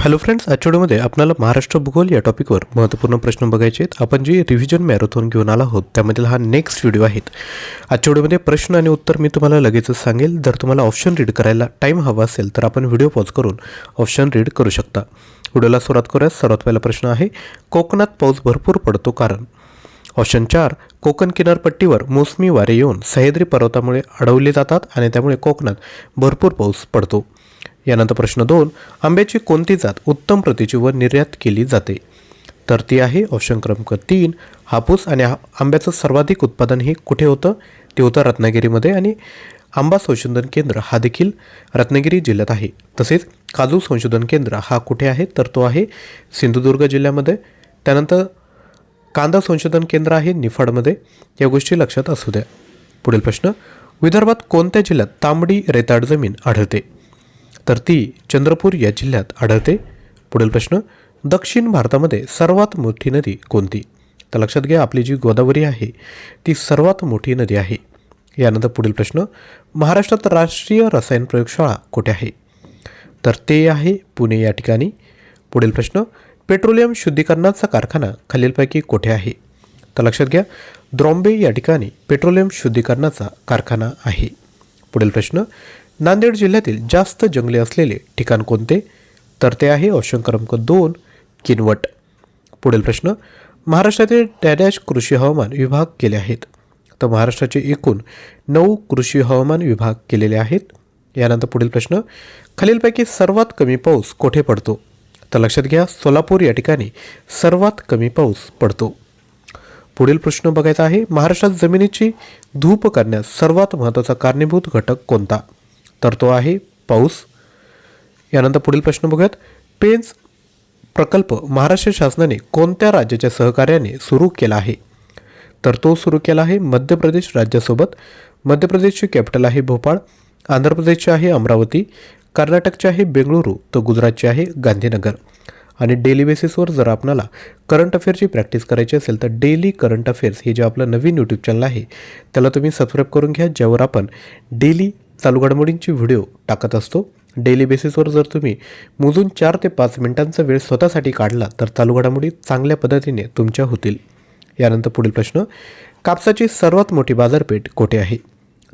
Hello friends आजच्या व्हिडिओमध्ये आपल्याला महाराष्ट्र भूगोल या टॉपिकवर महत्त्वपूर्ण प्रश्न बघायचे आहेत. आपण जी रिव्हिजन मॅरेथॉन घेऊन आला आहोत त्यामधील हा नेक्स्ट व्हिडिओ आहेत आजच्या व्हिडिओमध्ये प्रश्न आणि उत्तर मी तुम्हाला लगेचच सांगेल. जर तुम्हाला ऑप्शन रीड करायला टाईम हवा असेल तर आपण व्हिडिओ पॉज करून ऑप्शन रीड करू शकता. व्हिडिओला सुरुवात करूया सर्वात पहिला प्रश्न आहे कोकणात पाऊस भरपूर पडतो कारण? ऑप्शन चार कोकण किनारपट्टीवर मोसमी वारे येऊन सह्याद्री पर्वतामुळे अडवले जातात आणि त्यामुळे कोकणात भरपूर पाऊस पडतो. यानंतर प्रश्न दोन आंब्याची कोणती जात उत्तम प्रतीची व निर्यात केली जाते? तर ती आहे ऑप्शन क्रमांक तीन हापूस आणि आंब्याचं सर्वाधिक उत्पादन हे कुठे होतं? ते होतं रत्नागिरीमध्ये आणि आंबा संशोधन केंद्र हा देखील रत्नागिरी जिल्ह्यात आहे. तसेच काजू संशोधन केंद्र हा कुठे आहे? तर तो आहे सिंधुदुर्ग जिल्ह्यामध्ये. त्यानंतर कांदा संशोधन केंद्र आहे निफाडमध्ये. या गोष्टी लक्षात असू द्या. पुढील प्रश्न विदर्भात कोणत्या जिल्ह्यात तांबडी रेताड जमीन आढळते? तर ती चंद्रपूर या जिल्ह्यात आढळते. पुढील प्रश्न दक्षिण भारतामध्ये सर्वात मोठी नदी कोणती? तर लक्षात घ्या आपली जी गोदावरी आहे ती सर्वात मोठी नदी आहे. यानंतर पुढील प्रश्न महाराष्ट्रात राष्ट्रीय रसायन प्रयोगशाळा कुठे आहे? तर ते आहे पुणे या ठिकाणी. पुढील प्रश्न पेट्रोलियम शुद्धीकरणाचा कारखाना खालीलपैकी कुठे आहे? तर लक्षात घ्या द्रॉम्बे या ठिकाणी पेट्रोलियम शुद्धीकरणाचा कारखाना आहे. पुढील प्रश्न नांदेड जिल्ह्यातील जास्त जंगले असलेले ठिकाण कोणते? तर ते आहे ऑप्शन क्रमांक दोन किनवट. पुढील प्रश्न महाराष्ट्रातील डॅडॅश कृषी हवामान विभाग केले आहेत. तर महाराष्ट्राचे एकूण नऊ कृषी हवामान विभाग केलेले आहेत. यानंतर पुढील प्रश्न खालीलपैकी सर्वात कमी पाऊस कोठे पडतो? तर लक्षात घ्या सोलापूर या ठिकाणी सर्वात कमी पाऊस पडतो. पुढील प्रश्न बघायचा आहे महाराष्ट्रात जमिनीची धूप करण्यास सर्वात महत्त्वाचा कारणीभूत घटक कोणता? तर तो आहे पाऊस. यानंतर पुढील प्रश्न बघूयात. पेन्स प्रकल्प महाराष्ट्र शासनाने कोणत्या राज्याच्या सहकार्याने सुरू केला आहे? तर तो सुरू केला आहे मध्य प्रदेश राज्यासोबत. मध्य प्रदेशची कॅपिटल आहे भोपाळ. आंध्र प्रदेशचे आहे अमरावती. कर्नाटकचे आहे बेंगळुरू. तर गुजरातचे आहे गांधीनगर. आणि डेली बेसिसवर जर आपणाला करंट अफेअरची प्रॅक्टिस करायची असेल तर डेली करंट अफेअर्स हे जे आपलं नवीन यूट्यूब चॅनल आहे त्याला तुम्ही सबस्क्राईब करून घ्या ज्यावर आपण डेली चालू घडामोडींची व्हिडिओ टाकत असतो. डेली बेसिसवर जर तुम्ही मोजून चार ते पाच मिनिटांचा वेळ स्वतःसाठी काढला तर चालू घडामोडी चांगल्या पद्धतीने तुमच्या होतील. यानंतर पुढील प्रश्न कापसाची सर्वात मोठी बाजारपेठ कोठे आहे?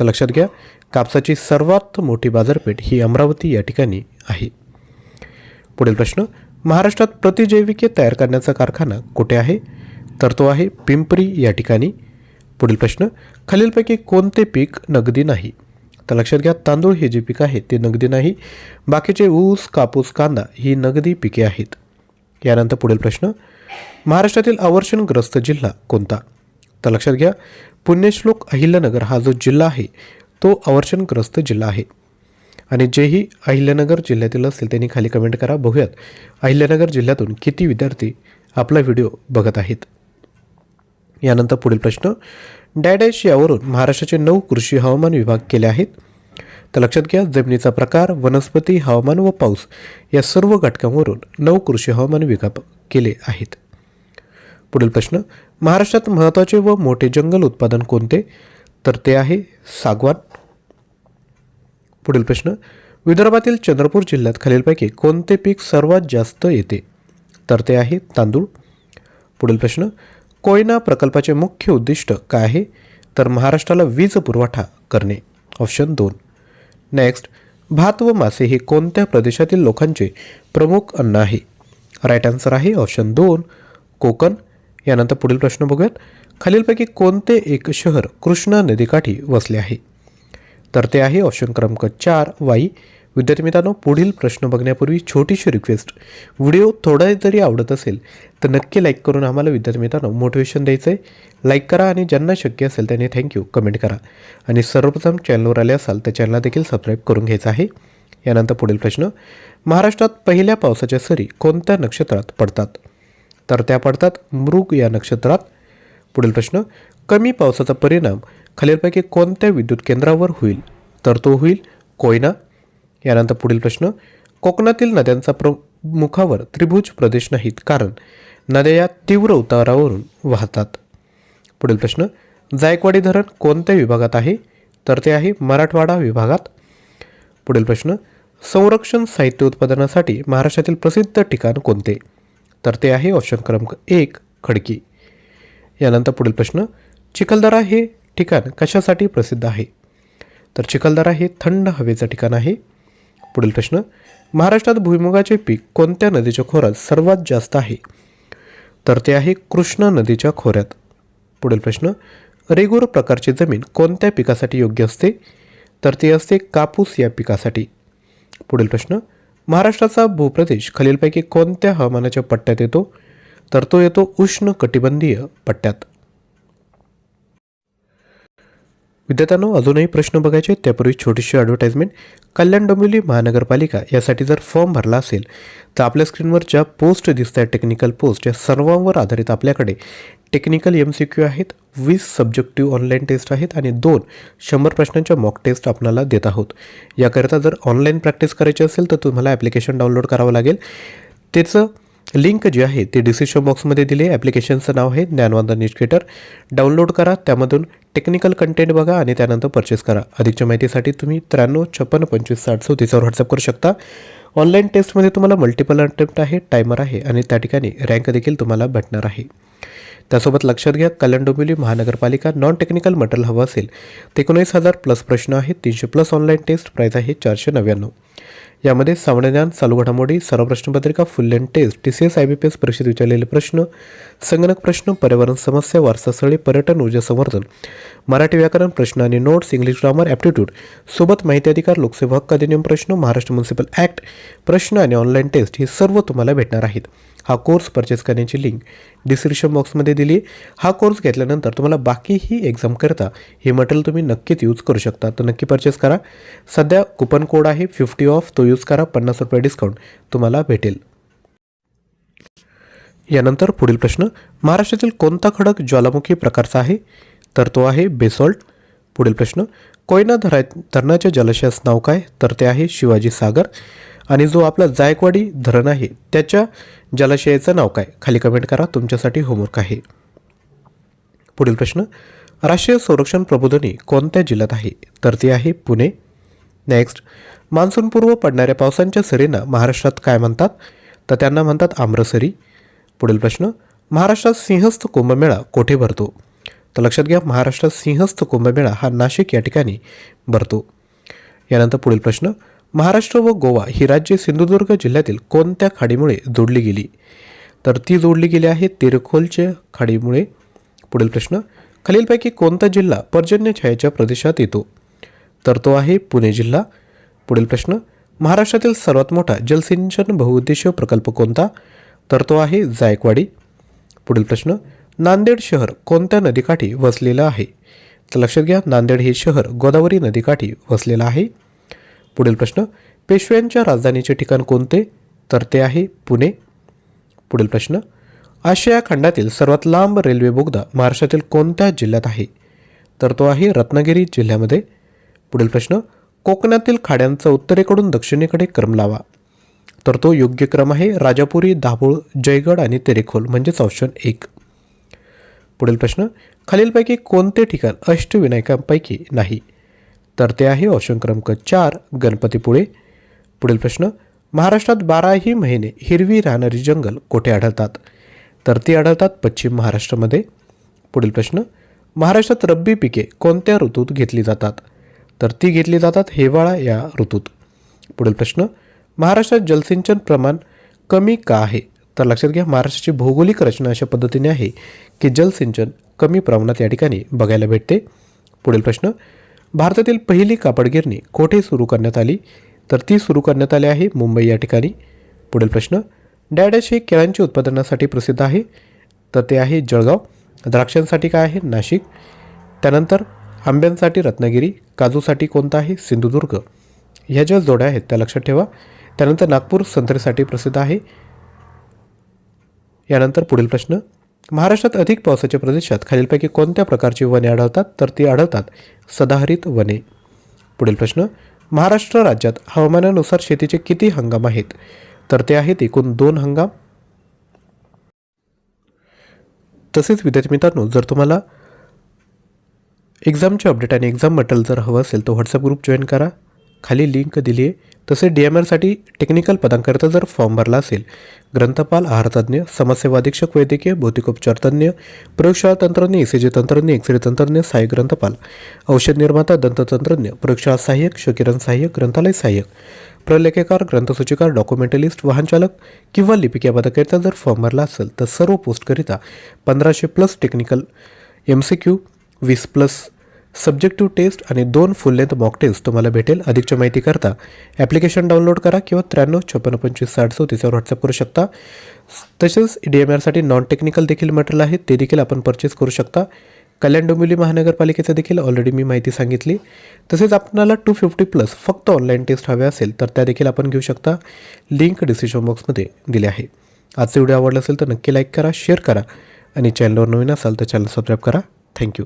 तर लक्षात घ्या कापसाची सर्वात मोठी बाजारपेठ ही अमरावती या ठिकाणी आहे. पुढील प्रश्न महाराष्ट्रात प्रतिजैविके तयार करण्याचा कारखाना कुठे आहे? तर तो आहे पिंपरी या ठिकाणी. पुढील प्रश्न खालीलपैकी कोणते पीक नगदी नाही? तर लक्षात घ्या तांदूळ हे जे पीक आहे ते नगदी नाही बाकीचे ऊस कापूस कांदा ही नगदी पिके आहेत. यानंतर पुढील प्रश्न महाराष्ट्रातील आवर्षणग्रस्त जिल्हा कोणता? तर लक्षात घ्या पुण्यश्लोक अहिल्यानगर हा जो जिल्हा आहे तो आवर्षणग्रस्त जिल्हा आहे. आणि जेही अहिल्यानगर जिल्ह्यातील असेल त्यांनी खाली कमेंट करा बघूयात अहिल्यानगर जिल्ह्यातून किती विद्यार्थी आपला व्हिडिओ बघत आहेत. यानंतर पुढील प्रश्न डॅडॅश यावरून महाराष्ट्राचे नऊ कृषी हवामान विभाग केले आहेत. तर लक्षात घ्या जमिनीचा प्रकार वनस्पती हवामान व पाऊस या सर्व घटकांवरून नऊ कृषी हवामान विभाग केले आहेत. पुढील प्रश्न महाराष्ट्रात महत्त्वाचे व मोठे जंगल उत्पादन कोणते? तर ते आहे सागवान. पुढील प्रश्न विदर्भातील चंद्रपूर जिल्ह्यात खालीलपैकी कोणते पीक सर्वात जास्त येते? तर ते आहे तांदूळ. पुढील प्रश्न कोयना प्रकल्पाचे मुख्य उद्दिष्ट काय आहे? तर महाराष्ट्राला वीज पुरवठा करणे. ऑप्शन दोन. नेक्स्ट भात व मासे हे कोणत्या प्रदेशातील लोकांचे प्रमुख अन्न आहे? राईट आन्सर आहे ऑप्शन दोन. कोकण. यानंतर पुढील प्रश्न बघूयात. खालीलपैकी कोणते एक शहर कृष्णा नदीकाठी वसले आहे? तर ते आहे ऑप्शन क्रमांक चार वाई. विद्यार्थी मित्रांनो पुढील प्रश्न बघण्यापूर्वी छोटीशी रिक्वेस्ट व्हिडिओ थोडा जरी आवडत असेल तर नक्की लाईक करून आम्हाला विद्यार्थी मित्रांनो मोटिवेशन द्यायचं आहे लाईक करा आणि ज्यांना शक्य असेल त्यांनी थँक्यू कमेंट करा. आणि सर्वप्रथम चॅनलवर आले असाल तर चॅनलला देखील सबस्क्राईब करून घ्यायचं आहे. यानंतर पुढील प्रश्न. महाराष्ट्रात पहिल्या पावसाच्या सरी कोणत्या नक्षत्रात पडतात? तर त्या पडतात मृग या नक्षत्रात. पुढील प्रश्न. कमी पावसाचा परिणाम खालीलपैकी कोणत्या विद्युत केंद्रावर होईल? तर तो होईल कोयना यानंतर पुढील प्रश्न कोकणातील नद्यांचा प्रमुखावर त्रिभुज प्रदेश नाहीत कारण नद्या या तीव्र उतारावरून वाहतात. पुढील प्रश्न जायकवाडी धरण कोणत्या विभागात आहे? तर ते आहे मराठवाडा विभागात. पुढील प्रश्न संरक्षण साहित्य उत्पादनासाठी महाराष्ट्रातील प्रसिद्ध ठिकाण कोणते? तर ते आहे ऑप्शन क्रमांक एक खडकी. यानंतर पुढील प्रश्न चिखलदरा हे ठिकाण कशासाठी प्रसिद्ध आहे? तर चिखलदरा हे थंड हवेचं ठिकाण आहे. पुढील प्रश्न महाराष्ट्रात भुईमुगाचे पीक कोणत्या नदीच्या खोऱ्यात सर्वात जास्त आहे? तर ते आहे कृष्णा नदीच्या खोऱ्यात. पुढील प्रश्न रेगुर प्रकारची जमीन कोणत्या पिकासाठी योग्य असते? तर ती असते कापूस या पिकासाठी. पुढील प्रश्न महाराष्ट्राचा भूप्रदेश खालीलपैकी कोणत्या हवामानाच्या पट्ट्यात येतो? तर तो येतो उष्ण कटिबंधीय पट्ट्यात. विद्यार्थ्यांनो अजूनही प्रश्न बघायचे त्यापूर्वी छोटीशी ॲडव्हर्टाईजमेंट कल्याण डोंबिवली महानगरपालिका यासाठी जर फॉर्म भरला असेल तर आपल्या स्क्रीनवर ज्या पोस्ट दिसत आहेत टेक्निकल पोस्ट या सर्वांवर आधारित आपल्याकडे टेक्निकल एम सी क्यू आहेत वीस सब्जेक्टिव्ह ऑनलाईन टेस्ट आहेत आणि दोन शंभर प्रश्नांच्या मॉक टेस्ट आपणाला देत आहोत. याकरिता जर ऑनलाईन प्रॅक्टिस करायची असेल तर तुम्हाला ॲप्लिकेशन डाउनलोड करावं लागेल. त्याचं लिंक जी आहे ती डिस्क्रिप्शन बॉक्समध्ये दिली आहे. ॲप्लिकेशनचं नाव आहे ज्ञानवंदन एज्युकेटर डाउनलोड करा. त्यामधून टेक्निकल कंटेंट बघा आणि त्यानंतर परचेस करा. अधिकच्या माहितीसाठी तुम्ही त्र्याण्णव छप्पन्न पंचवीस साठ चौतीसवर व्हॉट्सअप करू शकता. ऑनलाईन टेस्टमध्ये तुम्हाला मल्टिपल अटेम्प्ट आहे टायमर आहे आणि त्या ठिकाणी रँक देखील तुम्हाला भेटणार आहे. त्यासोबत लक्षात घ्या कल्याण डोंबिवली महानगरपालिका नॉन टेक्निकल मटेरियल हवं असेल. ते एकोणीस हजार प्लस प्रश्न आहेत तीनशे प्लस ऑनलाईन टेस्ट प्राईज आहे चारशे नव्याण्णव. यामध्ये सामान्य ज्ञान चालू घडामोडी सर्व प्रश्नपत्रिका full length test T C S I B P S परीक्षेत विचारलेले प्रश्न संगणक प्रश्न पर्यावरण समस्या वारसास्थळी पर्यटन ऊर्जा संवर्धन मराठी व्याकरण प्रश्न आणि नोट्स इंग्लिश ग्रामर ॲप्टिट्यूड सोबत माहिती अधिकार लोकसेवा हक्क अधिनियम प्रश्न महाराष्ट्र म्युन्सिपल ॲक्ट प्रश्न आणि ऑनलाईन टेस्ट हे सर्व तुम्हाला भेटणार आहेत. हा कोर्स परचेस करण्याची लिंक डिस्क्रिप्शन बॉक्समध्ये दिली. हा कोर्स घेतल्यानंतर तुम्हाला बाकीही एक्झाम करता हे मटेरियल तुम्ही नक्कीच यूज करू शकता. तर नक्की परचेस करा. सध्या कुपन कोड आहे फिफ्टी ऑफ तो यूज करा. पन्नास रुपये डिस्काउंट तुम्हाला भेटेल. यानंतर पुढील प्रश्न महाराष्ट्रातील कोणता खडक ज्वालामुखी प्रकारचा आहे? तर तो आहे बेसॉल्ट पुढील प्रश्न कोयना धरा धरणाच्या जलाशयास नाव काय? तर ते आहे शिवाजी सागर. आणि जो आपला जायकवाडी धरण आहे त्याच्या जलाशयाचं नाव काय? खाली कमेंट करा. तुमच्यासाठी होमवर्क आहे. पुढील प्रश्न राष्ट्रीय संरक्षण प्रबोधनी कोणत्या जिल्ह्यात आहे? तर ती आहे पुणे. नेक्स्ट मान्सूनपूर्व पडणाऱ्या पावसांच्या सरींना महाराष्ट्रात काय म्हणतात? तर त्यांना म्हणतात आम्रसरी. पुढील प्रश्न महाराष्ट्रात सिंहस्थ कुंभमेळा कोठे भरतो? तर लक्षात घ्या महाराष्ट्रात सिंहस्थ कुंभमेळा हा नाशिक या ठिकाणी भरतो. यानंतर पुढील प्रश्न महाराष्ट्र व गोवा ही राज्ये सिंधुदुर्ग जिल्ह्यातील कोणत्या खाडीमुळे जोडली गेली? तर ती जोडली गेली आहे तिरखोलच्या खाडीमुळे. पुढील प्रश्न खालीलपैकी कोणता जिल्हा पर्जन्य छायाच्या प्रदेशात येतो? तर तो आहे पुणे जिल्हा. पुढील प्रश्न महाराष्ट्रातील सर्वात मोठा जलसिंचन बहुउद्देशीय प्रकल्प कोणता? तर तो आहे जायकवाडी. पुढील प्रश्न नांदेड शहर कोणत्या नदीकाठी वसलेलं आहे? तर लक्षात घ्या नांदेड हे शहर गोदावरी नदीकाठी वसलेलं आहे. पुढील प्रश्न पेशव्यांच्या राजधानीचे ठिकाण कोणते? तर ते आहे पुणे. पुढील प्रश्न आशिया खंडातील सर्वात लांब रेल्वे बोगदा महाराष्ट्रातील कोणत्या जिल्ह्यात आहे? तर तो आहे रत्नागिरी जिल्ह्यामध्ये. पुढील प्रश्न कोकणातील खाड्यांचा उत्तरेकडून दक्षिणेकडे क्रम लावा. तर तो योग्य क्रम आहे राजापुरी दाभोळ जयगड आणि तेरेखोल म्हणजेच ऑप्शन एक. पुढील प्रश्न खालीलपैकी कोणते ठिकाण अष्टविनायकांपैकी नाही? तर ते आहे ऑप्शन क्रमांक चार गणपतीपुळे पुढील प्रश्न महाराष्ट्रात बाराही महिने हिरवी राहणारी जंगल कोठे आढळतात? तर ती आढळतात पश्चिम महाराष्ट्रामध्ये. पुढील प्रश्न महाराष्ट्रात रब्बी पिके कोणत्या ऋतूत घेतली जातात? तर ती घेतली जातात हिवाळा या ऋतूत. पुढील प्रश्न महाराष्ट्रात जलसिंचन प्रमाण कमी का आहे? तर लक्षात घ्या महाराष्ट्राची भौगोलिक रचना अशा पद्धतीने आहे की जलसिंचन कमी प्रमाणात या ठिकाणी बघायला भेटते. पुढील प्रश्न भारतातील पहिली कापड गिरणी कोठे सुरू करण्यात आली? तर ती सुरू करण्यात आली आहे मुंबई या ठिकाणी. पुढील प्रश्न डॅडॅश हे केळांच्या उत्पादनासाठी प्रसिद्ध आहे? तर ते आहे जळगाव. द्राक्षांसाठी काय आहे? नाशिक. त्यानंतर आंब्यांसाठी रत्नागिरी. काजूसाठी कोणता आहे? सिंधुदुर्ग. ह्या ज्या जोड्या आहेत त्या लक्षात ठेवा. त्यानंतर नागपूर संत्र्यासाठी प्रसिद्ध आहे. यानंतर पुढील प्रश्न महाराष्ट्रात अधिक पावसाच्या प्रदेशात खालीलपैकी कोणत्या प्रकारची वने आढळतात? तर ती आढळतात सदाहरित वने. पुढील प्रश्न महाराष्ट्र राज्यात हवामानानुसार शेतीचे किती हंगाम आहेत? तर ते आहेत एकूण दोन हंगाम. तसेच विद्यार्थी मित्रांनो जर तुम्हाला एक्झामचे अपडेट आणि एक्झाम मटेरियल जर हवं असेल तर व्हॉट्सअप ग्रुप जॉईन करा. खाली लिंक दिली आहे तसे डी एम आरसाठी टेक्निकल पदांकरिता जर फॉर्म भरला असेल ग्रंथपाल आहारतज्ञ समाजसेवा अधीक्षक वैद्यकीय भौतिकोपचार तज्ञ प्रयोगशाळा तंत्रज्ञ ईसीजी तंत्रज्ञ एक्सरे तंत्रज्ञ सहाय्यक ग्रंथपाल औषध निर्माता दंततंत्रज्ञ प्रयोगशाळा सहाय्यक शकिरण सहाय्यक ग्रंथालय सहाय्यक प्रलेखेकार ग्रंथसूचिकार डॉक्युमेंटलिस्ट वाहनचालक किंवा लिपिका पदाकरिता जर फॉर्म भरला असेल तर सर्व पोस्टकरिता पंधराशे plus technical M C Q वीस प्लस सब्जेक्टिव्ह टेस्ट आणि दोन फुल लेंथ मॉक टेस्ट तुम्हाला भेटेल. अधिकच्या माहितीकरता ॲप्लिकेशन डाउनलोड करा किंवा त्र्याण्णव छप्पन्न पंचवीस साठ चौतीसवर व्हॉट्सअप करू शकता. तसेच डी एम आरसाठी नॉन टेक्निकल देखील मटेरियल आहे. ते देखील आपण परचेस करू शकता. कल्याण डोंबिवली महानगरपालिकेचं देखील ऑलरेडी मी माहिती सांगितली. तसेच आपणाला टू फिफ्टी प्लस फक्त ऑनलाईन टेस्ट हवे असेल तर त्या देखील आपण घेऊ शकता. लिंक डिस्क्रिप्शन बॉक्समध्ये दिली आहे. आजचा व्हिडिओ आवडला असेल तर नक्की लाईक करा शेअर करा. आणि चॅनलवर नवीन असाल तर चॅनल सबस्क्राईब करा. थँक्यू